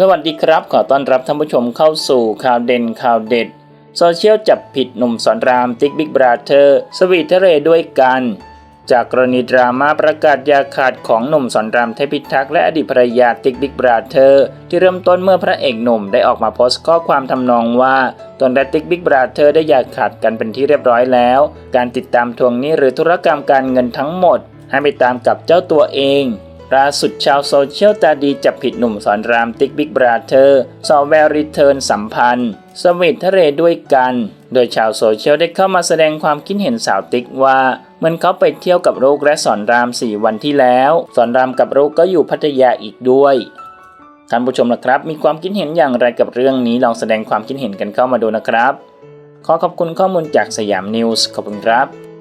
สวัสดีครับ ขอต้อนรับท่านผู้ชมเข้าสู่ข่าวเด่นข่าวเด็ด โซเชียลจับผิดหนุ่มสอนรามติ๊กบิ๊กบราเธอร์สวีททะเลด้วยกัน จากกรณีดราม่าประกาศยาขาดของหนุ่มสอนรามเทพิทักษ์และอดีตภรรยาติ๊กบิ๊กบราเธอร์ที่เริ่มต้นเมื่อพระเอกหนุ่มได้ออกมาโพสต์ข้อความทำนองว่าตนและติ๊กบิ๊กบราเธอร์ได้ยาขาดกันเป็นที่เรียบร้อยแล้ว การติดตามทวงหนี้หรือธุรกรรมการเงินทั้งหมด ให้ไปตามกับเจ้าตัวเอง ล่าสุดชาวโซเชียลตาดีจับผิดหนุ่มสอนรามติ๊กบิ๊กบราเธอร์สอแวร์รีเทิร์นสัมพันธ์ สวีททะเลด้วยกัน โดยชาวโซเชียลได้เข้ามาแสดงความคิดเห็นสาวติ๊กว่าเหมือนเขาไปเที่ยวกับลูกและสอนรามสี่วันที่แล้ว สอนรามกับลูกก็อยู่พัทยาอีกด้วยท่านผู้ชมนะครับ มีความคิดเห็นอย่างไรกับเรื่องนี้ลองแสดงความคิดเห็นกันเข้ามาดูนะครับ ขอขอบคุณข้อมูลจากสยามนิวส์ขอบคุณครับ